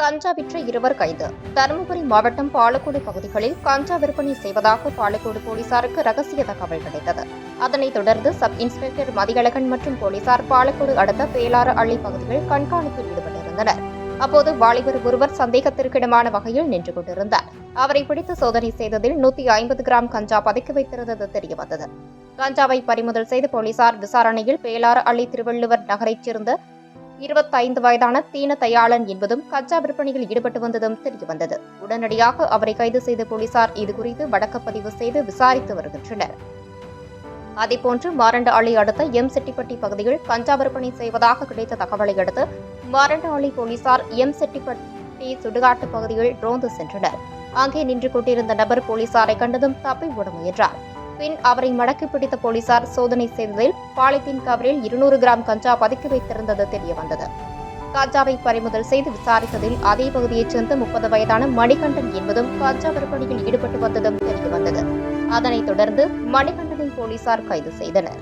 கஞ்சா விற்ற இருவர் கைது. தருமபுரி மாவட்டம் பாலக்கோடு பகுதிகளில் கஞ்சா விற்பனை செய்வதாக பாலக்கோடு போலீசாருக்கு ரகசிய தகவல் கிடைத்தது. அதனைத் தொடர்ந்து சப் இன்ஸ்பெக்டர் மதியழகன் மற்றும் போலீசார் பாலக்கோடு அடுத்த பேலாறு அள்ளி பகுதியில் கண்காணிப்பில் ஈடுபட்டிருந்தனர். அப்போது வாலிபர் ஒருவர் சந்தேகத்திற்கிடமான வகையில் நின்று கொண்டிருந்தார். அவரை பிடித்து சோதனை செய்ததில் நூத்தி ஐம்பது கிராம் கஞ்சா பதுக்கி வைத்திருந்தது தெரியவந்தது. கஞ்சாவை பறிமுதல் செய்த போலீசார் விசாரணையில் பேலாறு அள்ளி திருவள்ளுவர் நகரைச் சேர்ந்த இருபத்தைந்து வயதான தீன தயாளன் என்பதும் கஞ்சா விற்பனையில் ஈடுபட்டு வந்ததும் தெரியவந்தது உடனடியாக அவரை கைது செய்த போலீசார் இதுகுறித்து வழக்கப்பதிவு செய்து விசாரித்து வருகின்றனர். அதேபோன்று மாரண்டஆளி அடுத்த எம் செட்டிப்பட்டி பகுதியில் கஞ்சா விற்பனை செய்வதாக கிடைத்த தகவலை அடுத்து மாரண்டஆளி போலீசார் எம் செட்டிப்பட்டி சுடுகாட்டு பகுதியில் ரோந்து சென்றனர். அங்கே நின்று கொண்டிருந்த நபர் போலீசாரை கண்டதும் தப்பி ஓட முயன்றார். பின் அவரை மடக்கி பிடித்த போலீசார் சோதனை செய்ததில் பாலித்தீன் கவரில் இருநூறு கிராம் கஞ்சா பதுக்கி வைத்திருந்தது தெரியவந்தது. கஞ்சாவை பறிமுதல் செய்து விசாரித்ததில் அதே பகுதியைச் சேர்ந்த முப்பது வயதான மணிகண்டன் என்பதும் கஞ்சா விற்பனையில் ஈடுபட்டு வந்ததும் தெரியவந்தது. அதனைத் தொடர்ந்து மணிகண்டனை போலீசார் கைது செய்தனர்.